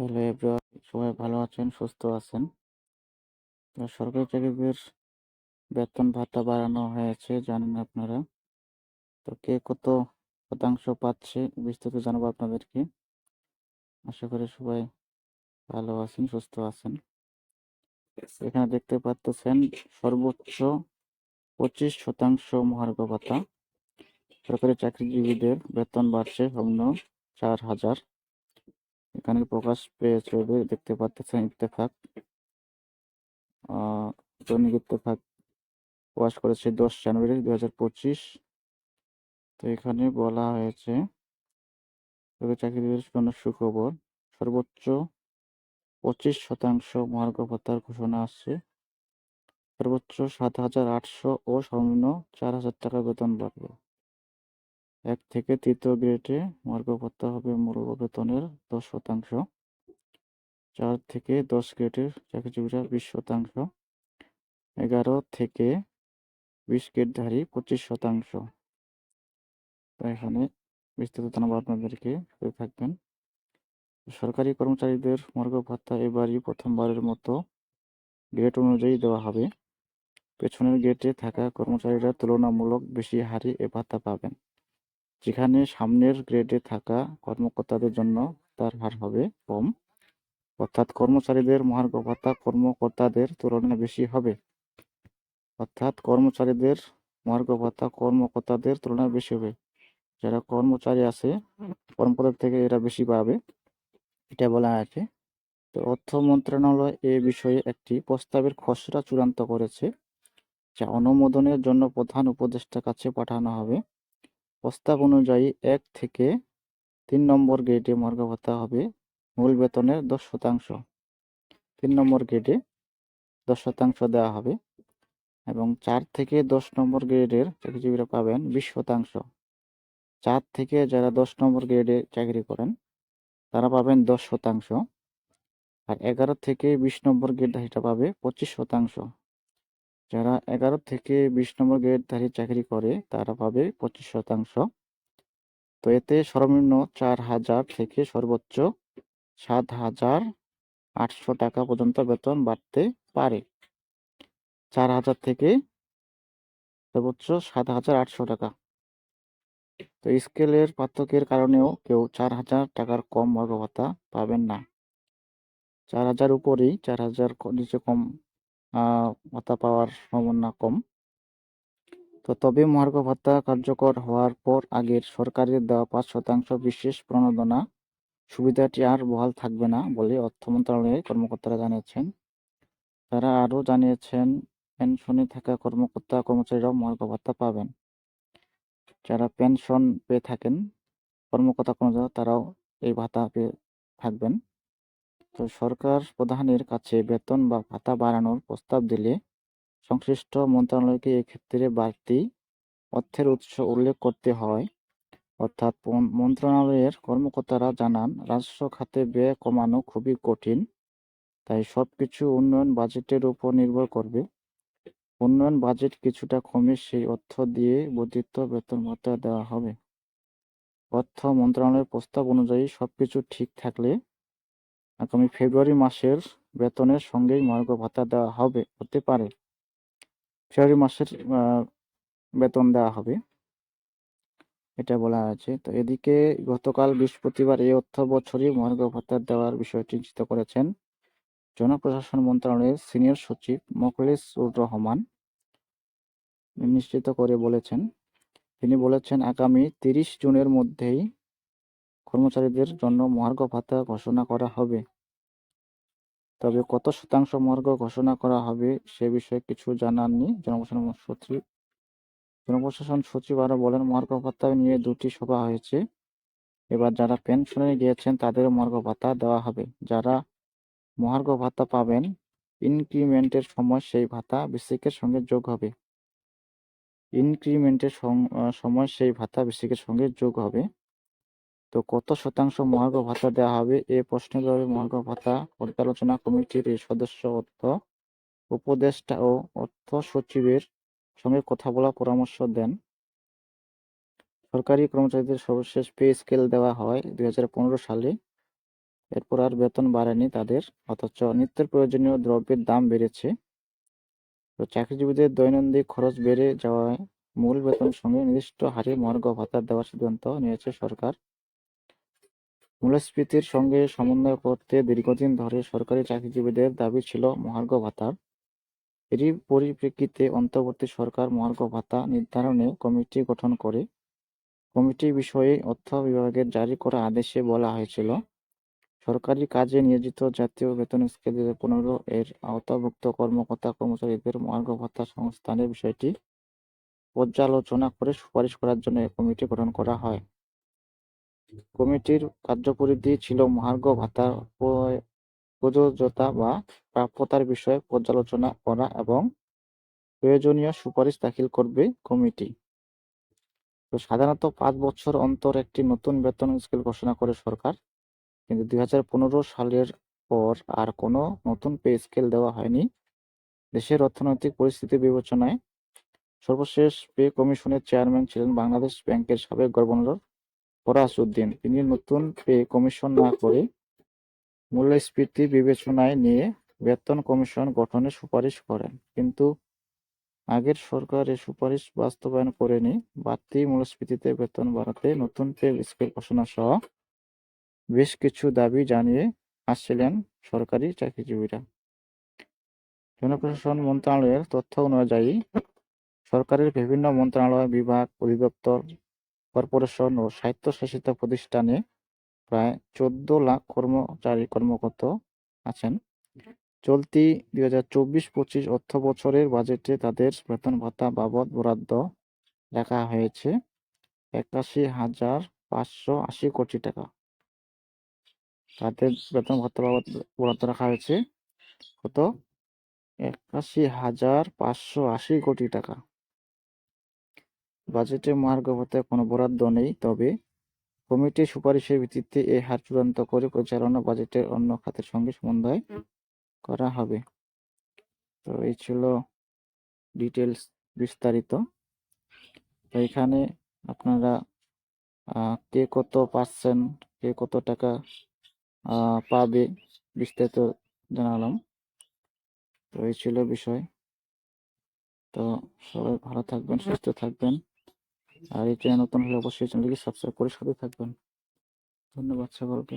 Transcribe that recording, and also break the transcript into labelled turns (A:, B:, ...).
A: Hello everyone, সবাই ভালো আছেন, সুস্থ আছেন? সরকারি চাকরিদের বেতন ভাতা বাড়ানো হয়েছে, জানেন আপনারা। তো কে কত শতাংশ পাচ্ছে বিস্তারিত জানাব আপনাদেরকে। আশা করি সবাই ভালো আছেন, সুস্থ আছেন। এখানে দেখতে পাচ্ছেন সর্বোচ্চ পঁচিশ শতাংশ মহার্ঘ ভাতা। সরকারি চাকরিজীবীদের বেতন বাড়ছে সর্বনিম্ন চার হাজার। এখানে প্রকাশ পেয়েছে দেখতে পাচ্ছেন ইত্তেফাক। দৈনিক ইত্তেফাক প্রকাশ করেছে দশ জানুয়ারি দুই হাজার পঁচিশ। তো এখানে বলা হয়েছে, তবে চাকরিদের জন্য সুখবর, সর্বোচ্চ পঁচিশ শতাংশ মহার্ঘ ভাতার ঘোষণা আসছে সর্বোচ্চ সাত হাজার আটশো ও সর্বনিম্ন চার হাজার টাকা বেতন বাড়বে। এক থেকে তৃতীয় গ্রেডে মহার্ঘ ভাতা হবে মূল বেতনের দশ শতাংশ। চার থেকে দশ গ্রেডের চাকরিজীবীরা বিশ শতাংশ। এগারো থেকে বিশ গ্রেডধারী পঁচিশ শতাংশ। এখানে বিস্তারিত জানাব আপনাদেরকে। থাকবেন সরকারি কর্মচারীদের মর্গ ভাতা এবারই প্রথমবারের মতো গ্রেড অনুযায়ী দেওয়া হবে। পেছনের গেটে থাকা কর্মচারীরা তুলনামূলক বেশি হারে এ ভাতা পাবেন। যেখানে সামনের গ্রেডে থাকা কর্মকর্তাদের জন্য তার হার হবে কম। অর্থাৎ কর্মচারীদের মহার্ঘ ভাতা কর্মকর্তাদের তুলনায় বেশি হবে। অর্থাৎ কর্মচারীদের মহার্ঘ ভাতা কর্মকর্তাদের তুলনায় বেশি হবে। যারা কর্মচারী আছে কর্মকর্তার থেকে এরা বেশি পাবে এটা বলা আছে। তো অর্থ মন্ত্রণালয় এ বিষয়ে একটি প্রস্তাবের খসড়া চূড়ান্ত করেছে, যা অনুমোদনের জন্য প্রধান উপদেষ্টার কাছে পাঠানো হবে। প্রস্তাব অনুযায়ী এক থেকে তিন নম্বর গ্রেডে মর্গ ভাতা হবে মূল বেতনের দশ শতাংশ। তিন নম্বর গ্রেডে দশ শতাংশ দেওয়া হবে এবং চার থেকে দশ নম্বর গ্রেডের চাকরিজীবীরা পাবেন বিশ শতাংশ। চার থেকে যারা দশ নম্বর গ্রেডে চাকরি করেন, তারা পাবেন দশ শতাংশ আর এগারো থেকে বিশ নম্বর গ্রেডধারীটা পাবে পঁচিশ শতাংশ। যারা এগারো থেকে বিশ নম্বর গ্রেডধারী চাকরি করে, তারা পাবে পঁচিশ শতাংশ। তো এতে সর্বনিম্ন চার হাজার থেকে সর্বোচ্চ সাত হাজার আটশো টাকা পর্যন্ত বেতন বাড়তে পারে। চার হাজার থেকে সর্বোচ্চ সাত হাজার আটশো টাকা। তো স্কেলের পার্থক্যের কারণেও কেউ চার হাজার টাকার কম ভাতা পাবেন না। চার হাজার উপরেই, চার হাজার নিচে কম ভাতা পাওয়ার সম্ভাবনা কম। তো তবে মহার্ঘ ভাতা কার্যকর হওয়ার পর আগের সরকারের দেওয়া পাঁচ শতাংশ বিশেষ প্রণোদনা সুবিধাটি আর বহাল থাকবে না বলে অর্থ মন্ত্রণালয়ের কর্মকর্তারা জানিয়েছেন। তারা আরও জানিয়েছেন, পেনশনে থাকা কর্মকর্তা কর্মচারীরাও মহার্ঘ ভাতা পাবেন। যারা পেনশন পেয়ে থাকেন, কর্মকর্তা কর্মচারী তারাও এই ভাতা পেয়ে থাকবেন। তো সরকার প্রধানের কাছে বেতন বা ভাতা বাড়ানোর প্রস্তাব দিলে সংশ্লিষ্ট মন্ত্রণালয়কে এক্ষেত্রে বাড়তি অর্থের উৎস উল্লেখ করতে হয়। অর্থাৎ মন্ত্রণালয়ের কর্মকর্তারা জানান রাজস্ব খাতে ব্যয় কমানো খুবই কঠিন, তাই সব কিছু উন্নয়ন বাজেটের উপর নির্ভর করবে। উন্নয়ন বাজেট কিছুটা কমে সেই অর্থ দিয়ে বর্ধিত বেতন ভাতা দেওয়া হবে। অর্থ মন্ত্রণালয়ের প্রস্তাব অনুযায়ী সব কিছু ঠিক থাকলে আগামী ফেব্রুয়ারি মাসের বেতনের সঙ্গেই মহার্ঘ ভাতা দেওয়া হবে, হতে পারে। ফেব্রুয়ারি মাসের বেতন দেওয়া হবে। এটা বলা আছে। তো এদিকে গতকাল বৃহস্পতিবার এই অর্থ বছরই মহার্ঘ ভাতা দেওয়ার বিষয়টি নিশ্চিত করেছেন জনপ্রশাসন মন্ত্রণালয়ের সিনিয়র সচিব মোখলেসুর রহমান। নিশ্চিত করে বলেছেন। তিনি বলেছেন, আগামী তিরিশ জুনের মধ্যেই কর্মচারীদের জন্য মহার্ঘ ভাতা ঘোষণা করা হবে। তবে কত শতাংশ মহার্ঘ ঘোষণা করা হবে সে বিষয়ে কিছু জানাননি জনপ্রশাসন সচিব। জনপ্রশাসন সচিব আরও বলেন, মহার্ঘ ভাতা নিয়ে দুটি সভা হয়েছে। এবার যারা পেনশনে গিয়েছেন তাদের মহার্ঘ ভাতা দেওয়া হবে। যারা মহার্ঘ ভাতা পাবেন, ইনক্রিমেন্টের সময় সেই ভাতা বেসিকের সঙ্গে যোগ হবে। ইনক্রিমেন্টের সময় সেই ভাতা বেসিকের সঙ্গে যোগ হবে। তো কত শতাংশ মহার্ঘ ভাতা দেওয়া হবে? এ প্রশ্নের জবাবে মহার্ঘ ভাতা পর্যালোচনা কমিটির সদস্য অর্থ উপদেষ্টা ও অর্থ সচিবের সঙ্গে কথা বলার পরামর্শ দেন। সরকারি কর্মচারীদের সর্বশেষ পে স্কেল দেওয়া হয় দুই হাজার পনেরো সালে। এরপর আর বেতন বাড়েনি তাদের, অথচ নিত্যের প্রয়োজনীয় দ্রব্যের দাম বেড়েছে। তো চাকরিজীবীদের দৈনন্দিন খরচ বেড়ে যাওয়ায় মূল বেতন সঙ্গে নির্দিষ্ট হারে মহার্ঘ ভাতা দেওয়ার সিদ্ধান্ত নিয়েছে সরকার। মূল্যস্ফীতির সঙ্গে সমন্বয় করতে দীর্ঘদিন ধরে সরকারি চাকরিজীবীদের দাবি ছিল মহার্ঘ ভাতার এরই পরিপ্রেক্ষিতে অন্তর্বর্তী সরকার মহার্ঘ ভাতা নির্ধারণে কমিটি গঠন করে। কমিটি বিষয়ে অর্থ বিভাগের জারি করা আদেশে বলা হয়েছিল, সরকারি কাজে নিয়োজিত জাতীয় বেতন স্কেল দুই পনেরো এর আওতাভুক্ত কর্মকর্তা কর্মচারীদের মহার্ঘ ভাতা সংস্থানের বিষয়টি পর্যালোচনা করে সুপারিশ করার জন্য এই কমিটি গঠন করা হয়। কমিটির কার্যপরিধি ছিল মহার্ঘ ভাতার প্রযোজ্যতা বা প্রাপ্যতার বিষয়ে পর্যালোচনা করা এবং প্রয়োজনীয় সুপারিশ দাখিল করবে কমিটি। তো সাধারণত পাঁচ বছর অন্তর একটি নতুন বেতন স্কেল ঘোষণা করে সরকার। কিন্তু দুই হাজার পনেরো সালের পর আর কোনো নতুন পে স্কেল দেওয়া হয়নি। দেশের অর্থনৈতিক পরিস্থিতি বিবেচনায় সর্বশেষ পে কমিশনের চেয়ারম্যান ছিলেন বাংলাদেশ ব্যাংকের সাবেক গভর্নর ফরাজ উদ্দিন তিনি নতুন পে কমিশন না করে মূল্যস্ফীতি বিবেচনায় নিয়ে বেতন কমিশন গঠনের সুপারিশ করেন। কিন্তু আগের সরকার এই সুপারিশ বাস্তবায়ন করেনি। বাড়তি মূল্যস্ফীতিতে বেতন বাড়াতে নতুন পে স্কেল ঘোষণা সহ বেশ কিছু দাবি জানিয়ে আসছিলেন সরকারি চাকরিজীবীরা। জনপ্রশাসন মন্ত্রণালয়ের তথ্য অনুযায়ী সরকারের বিভিন্ন মন্ত্রণালয় বিভাগ, অধিদপ্তর কর্পোরেশন ও স্বায়ত্তশাসিত প্রতিষ্ঠানে প্রায় চোদ্দ লাখ কর্মচারী কর্মরত আছেন। চলতি দুই হাজার চব্বিশ পঁচিশ অর্থ বছরের বাজেটে তাদের বেতন ভাতা বাবদ বরাদ্দ রাখা হয়েছে একাশি হাজার পাঁচশো আশি কোটি টাকা। তাদের বেতন ভাতা বাবদ বরাদ্দ রাখা হয়েছে কত? একাশি হাজার পাঁচশো আশি কোটি টাকা। বাজেটে ভাতায় কোনো বরাদ্দ নেই তবে কমিটির সুপারিশের ভিত্তিতে এই হার চূড়ান্ত করে পরিচালনা বাজেটের অন্য খাতের সঙ্গে সমন্বয় করা হবে। তো এই ছিল ডিটেলস বিস্তারিত। তো এখানে আপনারা কে কত পার্সেন্ট কে কত টাকা পাবে বিস্তারিত জানালাম। তো এই ছিল বিষয়। তো সবাই ভালো থাকবেন সুস্থ থাকবেন। আর এই চ্যানেল নতুন হলে অবশ্যই চ্যানেলটিকে সাবস্ক্রাইব করে সাথে থাকবেন। ধন্যবাদ সকলকে।